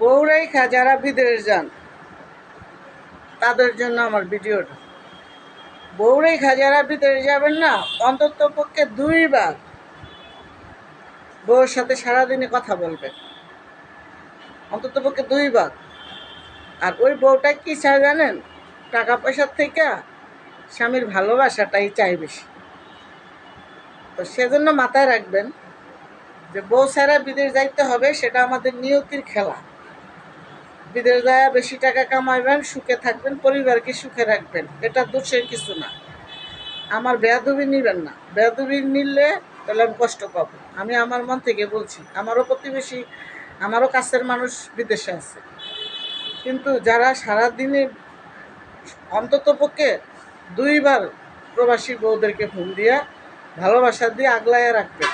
বউরাই খা যারা বিদেশ যান, তাদের জন্য আমার ভিডিওটা। বউরাই খা যারা বিদেশ যাবেন না, অন্তত পক্ষে দুইবার বউর সাথে সারাদিনে কথা বলবেন। অন্তত পক্ষে দুইবার। আর ওই বউটা কি চায় জানেন? টাকা পয়সার থেকে স্বামীর ভালোবাসাটাই চাই বেশি। তো সেজন্য মাথায় রাখবেন যে বউ ছাড়া বিদেশ যাইতে হবে, সেটা আমাদের নিয়তির খেলা। বিদেশ যায় বেশি টাকা কামাইবেন, সুখে থাকবেন, পরিবারকে সুখে রাখবেন। এটা দোষের কিছু না। আমার বেয়াদুবি নিবেন না। বেয়াদুবি নিলে তাহলে আমি কষ্ট পাবো। আমি আমার মন থেকে বলছি, আমারও প্রতিবেশী, আমারও কাছের মানুষ বিদেশে আছে। কিন্তু যারা সারাদিনে অন্তত পক্ষে দুইবার প্রবাসী বউদেরকে ফোন দিয়া ভালোবাসা দিয়ে আগলাইয়া রাখবেন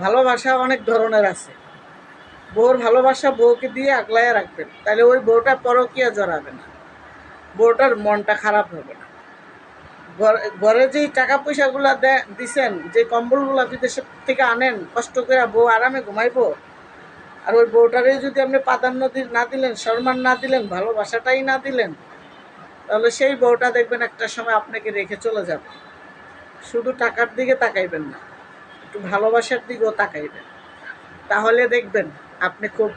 ভালোবাসা অনেক ধরনের আছে। বউর ভালোবাসা বউকে দিয়ে আগলাইয়া রাখবেন, তাহলে ওই বউটা পরকিয়া জড়াবে না। বউটার মনটা খারাপ হবে না। ঘরে যেই টাকা পয়সাগুলো দিছেন, যে কম্বলগুলো বিদেশ থেকে আনেন, কষ্ট করে বউ আরামে ঘুমাইবো, আর ওই বউটারে যদি আপনি প্রাধান্য না দিলেন, সম্মান না দিলেন, ভালোবাসাটাই না দিলেন, তাহলে সেই বউটা দেখবেন একটা সময় আপনাকে রেখে চলে যাবে। শুধু টাকার দিকে তাকাইবেন না, একটু ভালোবাসার দিকেও তাকাইবেন। তাহলে দেখবেন আপনি খুব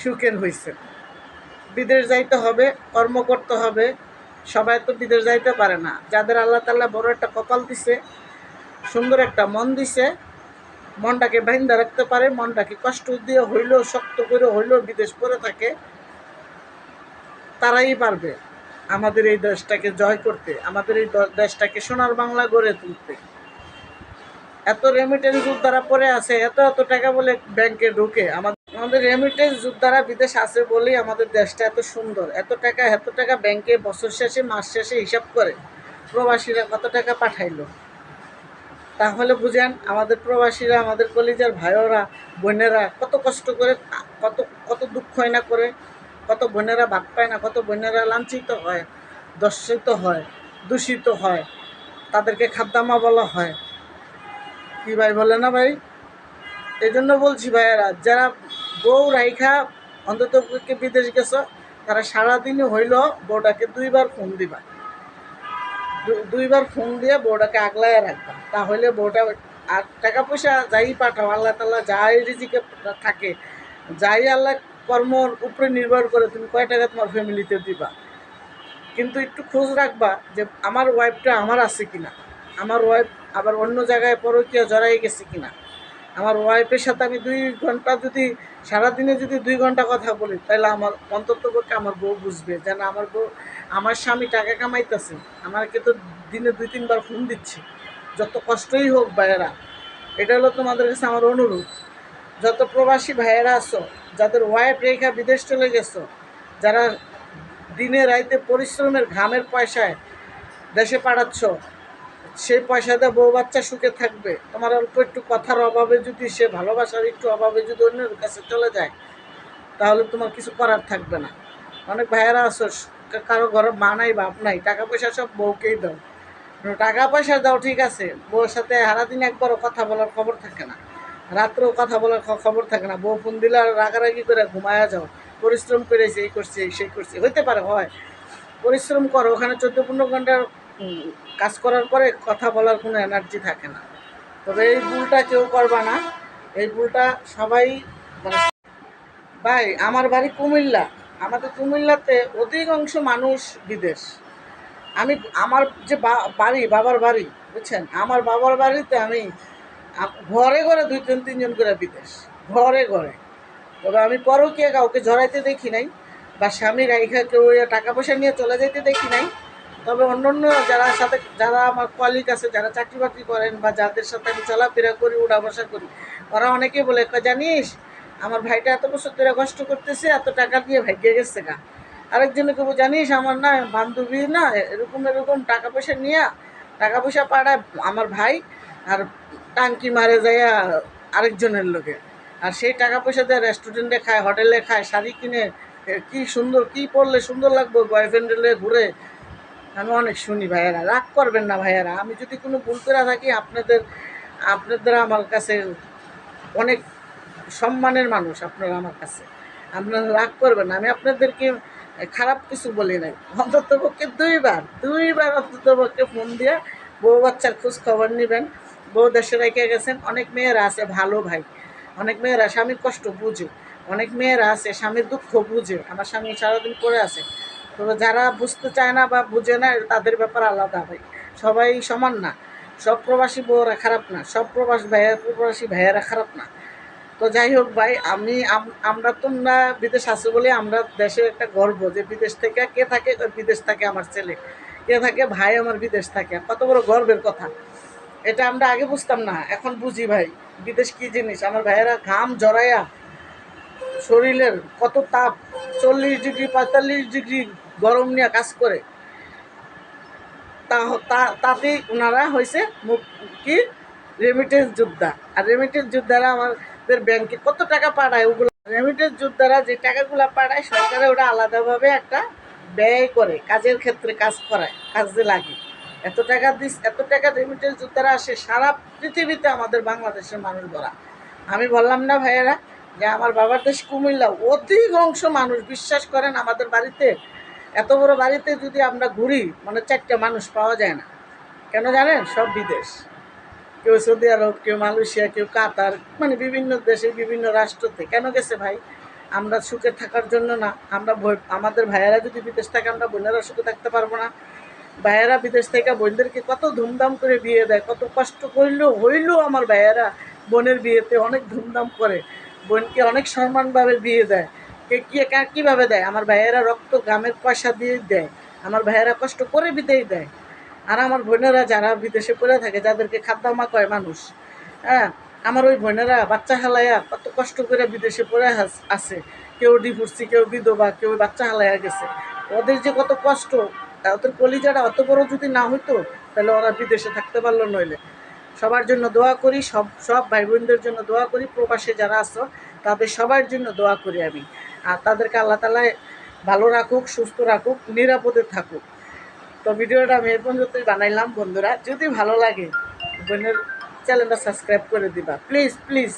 সুখের হয়েছেন বিদেশ যাইতে হবে, কর্ম করতে হবে, সবাই তো বিদেশ যাইতে পারে না। যাদের আল্লাহ তাল্লাহ বড় একটা কপাল দিছে, সুন্দর একটা মন দিছে, মনটাকে বাইন্দা রাখতে পারে, মনটাকে কষ্ট দিয়ে হইলেও শক্ত করে হইলেও বিদেশ করে থাকে, তারাই পারবে আমাদের এই দেশটাকে জয় করতে, আমাদের এই দেশটাকে সোনার বাংলা গড়ে তুলতে। এত রেমিটেন্স যোদ্ধারা পরে আছে, এত এত টাকা বলে ব্যাংকে ঢুকে, আমাদের আমাদের রেমিটেন্স যোদ্ধারা বিদেশ আছে বলেই আমাদের দেশটা এত সুন্দর। এত টাকা এত টাকা ব্যাংকে বছর শেষে, মাস শেষে হিসাব করে প্রবাসীরা কত টাকা পাঠাইলো? তাহলে বুঝেন, আমাদের প্রবাসীরা, আমাদের কলিজার ভাইয়েরা, বোনেরা কত কষ্ট করে, কত কত দুঃখ হয় না করে, কত বোনেরা ভাত পায় না, কত বোনেরা লাঞ্ছিত হয়, দর্শিত হয়, দূষিত হয়, তাদেরকে খাদ্দামা বলা হয়। কি ভাই বলে না ভাই? এই জন্য বলছি ভাইয়েরা, যারা বউ রাইখা অন্তত বিদেশ গেছ, তারা সারাদিনই হইল বউটাকে দুইবার ফোন দিবা। দুইবার ফোন দিয়ে বউটাকে আগলায় রাখবা। তাহলে বউটা আর টাকা পয়সা যাই পাঠাও, আল্লাহ তাল্লাহ যাই রিজিকে থাকে, যাই আল্লাহ কর্মর উপরে নির্ভর করে তুমি কয় টাকা তোমার ফ্যামিলিতে দিবা। কিন্তু একটু খোঁজ রাখবা যে আমার ওয়াইফটা আমার আছে কিনা, আমার ওয়াইফ আবার অন্য জায়গায় পরকীয়া জড়াই গেছে কিনা। আমার ওয়াইফের সাথে আমি দুই ঘণ্টা যদি, সারাদিনে যদি দুই ঘণ্টা কথা বলি, তাহলে আমার অন্তত পক্ষে আমার বউ বুঝবে যেন আমার বউ, আমার স্বামী টাকা কামাইতেছে। আমাকে তো দিনে দুই, তিনবার ফোন দিচ্ছে। যত কষ্টই হোক ভাইয়েরা, এটা হলো তোমাদের কাছে আমার অনুরোধ। যত প্রবাসী ভাইয়েরা আছো, যাদের ওয়াইফ রেখা বিদেশ চলে গেছো, যারা দিনে রাইতে পরিশ্রমের ঘামের পয়সায় দেশে পাঠাচ্ছ সেই পয়সাতে বউ বাচ্চা সুখে থাকবে। তোমার অল্প একটু কথার অভাবে যদি, সে ভালোবাসার একটু অভাবে যদি অন্যের কাছে চলে যায়, তাহলে তোমার কিছু করার থাকবে না। অনেক ভাইয়েরা আছো কারও ঘরে মা নাই, বাপ নাই টাকা পয়সা সব বউকেই দাও। টাকা পয়সা দাও, ঠিক আছে। বউর সাথে সারাদিন একবারও কথা বলার খবর থাকে না। রাত্রেও কথা বলার খবর থাকে না। বউ ফোন দিলে আর রাগারাগি করে ঘুমায়া যাও। পরিশ্রম করেছে, এই করছে, সেই করছে। হইতে পারে, হয়। পরিশ্রম করো, ওখানে চোদ্দ পনেরো ঘণ্টার কাজ করার পরে কথা বলার কোনো এনার্জি থাকে না। তবে এই ভুলটা কেউ করবা না। এই ভুলটা সবাই মানে ভাই, আমার বাড়ি কুমিল্লা। আমাদের কুমিল্লাতে অধিকাংশ মানুষ বিদেশ। আমি, আমার যে বাড়ি, বাবার বাড়ি, বুঝছেন? আমার বাবার বাড়িতে আমি ঘরে ঘরে দুই তিন, তিনজন করে বিদেশ। ঘরে ঘরে। তবে আমি পরকীয়া কাউকে জড়াইতে দেখি নাই, বা স্বামী রাইখা কেউ টাকা পয়সা নিয়ে চলে যেতে দেখি নাই। তবে অন্য অন্য যারা সাথে যারা আমার কলিগ আছে যারা চাকরি বাকরি করেন বা যাদের সাথে আমি চলাফেরা করি উঠা বসা করি ওরা অনেকে বলে "কয়, জানিস আমার ভাইটা এত বছর ধরে কষ্ট করতেছে এত টাকা দিয়ে ভাগ্যে গেছে গা। আরেকজনকে বলে, জানিস আমার না বান্ধবী না এরকম এরকম টাকা পয়সা নিয়ে টাকা পয়সা পাড়ায় আমার ভাই আর টাঙ্কি মারে যায় আরেকজনের লোকে আর সেই টাকা পয়সা দিয়ে রেস্টুরেন্টে খায় হোটেলে খায় শাড়ি কিনে কি সুন্দর কি পরলে সুন্দর লাগবে বয়ফ্রেন্ডে ঘুরে আমি অনেক শুনি ভাইয়েরা, রাগ করবেন না ভাইয়েরা। আমি যদি কোনো ভুল করে থাকি, আপনাদের আপনাদের আমার কাছে অনেক সম্মানের মানুষ আপনারা আমার কাছে। আপনারা রাগ করবেন আমি আপনাদেরকে খারাপ কিছু বলি নাই। অন্তত পক্ষে দুইবার দুইবার অন্তত পক্ষে ফোন দিয়ে বউ বাচ্চার খোঁজ খবর নেবেন। বউ দেশে রেখে গেছেন, অনেক মেয়েরা আছে ভালো ভাই। অনেক মেয়েরা স্বামীর কষ্ট বুঝে, অনেক মেয়েরা আছে স্বামীর দুঃখ বুঝে। আমার স্বামী সারাদিন করে আছে। তবে যারা বুঝতে চায় না বা বুঝে না তাদের ব্যাপার আলাদা ভাই। সবাই সমান না। সব প্রবাসী বউরা খারাপ না। সব প্রবাস ভাইয়া, প্রবাসী ভাইয়েরা খারাপ না। তো যাই হোক ভাই, আমি, আম- আমরা তোমরা বিদেশ আছো বলে আমরা দেশের একটা গর্ব যে বিদেশ থেকে কে থাকে? বিদেশ থাকে আমার ছেলে। কে থাকে? ভাই আমার বিদেশ থাকে। কত বড় গর্বের কথা। এটা আমরা আগে বুঝতাম না, এখন বুঝি ভাই। বিদেশ কি জিনিস? আমার ভাইয়েরা ঘাম জড়াইয়া শরীরের কত তাপ, চল্লিশ ডিগ্রি, পঁয়তাল্লিশ ডিগ্রি গরম নিয়ে কাজ করে। তাতেই ওনারা হয়েছে কি রেমিটেন্স যোদ্ধা। আর রেমিটেন্স যোদ্ধারা আমাদের ব্যাংকে কত টাকা পাঠায় ওগুলো? রেমিটেন্স যোদ্ধারা যে টাকাগুলো পাঠায়, সরকারে ওরা আলাদাভাবে একটা ব্যয় করে, কাজের ক্ষেত্রে কাজ করায়, কাজে লাগে। এত টাকা দিস, এত টাকা রেমিটেন্স যোদ্ধারা আসে, সারা পৃথিবীতে আমাদের বাংলাদেশের মানুষ ধরা আমি বললাম না ভাইয়েরা যে আমার বাবার দেশ কুমিল্লা অধিক অংশ মানুষ বিশ্বাস করেন আমাদের বাড়িতে এত বড় বাড়িতে যদি আমরা ঘুরি মানে চারটে মানুষ পাওয়া যায় না। কেন জানেন? সব বিদেশ। কেউ সৌদি আরব, কেউ মালয়েশিয়া, কেউ কাতার মানে বিভিন্ন দেশে বিভিন্ন রাষ্ট্রতে। কেন গেছে ভাই? আমরা সুখে থাকার জন্য না। আমরা আমাদের ভাইয়েরা যদি বিদেশ থাকে, আমরা বোনেরা সুখে থাকতে পারব না। ভাইয়েরা বিদেশ থেকে বোনদেরকে কত ধুমধাম করে বিয়ে দেয়, কত কষ্ট করলেও, হইলেও আমার ভাইয়েরা বোনের বিয়েতে অনেক ধুমধাম করে। বোনকে অনেক সম্মানভাবে বিয়ে দেয়। কে কীভাবে দেয়? আমার ভাইয়েরা রক্ত গ্রামের পয়সা দিয়ে দেয়। আমার ভাইয়েরা কষ্ট করে বিদেই দেয়। আর আমার বোনেরা যারা বিদেশে পড়ে থাকে, যাদেরকে খাদ্যামা কয় মানুষ হ্যাঁ? আমার ওই বোনেরা বাচ্চা হালাইয়া কত কষ্ট করে বিদেশে পড়ে আছে। কেউ ডিভোর্সি কেউ বিধবা, কেউ বাচ্চা হালাইয়া গেছে। ওদের যে কত কষ্ট ওদের কলিজাটা অত বড় যদি না হইতো, তাহলে ওরা বিদেশে থাকতে পারল নইলে। সবার জন্য দোয়া করি, সব সব ভাই বোনদের জন্য দোয়া করি। প্রবাসে যারা আছো, তাদের সবার জন্য দোয়া করি আমি। আর তাদেরকে আল্লাহ তালায় ভালো রাখুক, সুস্থ রাখুক, নিরাপদে থাকুক। তো ভিডিওটা আমি এর বানাইলাম, বন্ধুরা। যদি ভালো লাগে, বোনের চ্যানেলটা সাবস্ক্রাইব করে দিবা। Please please.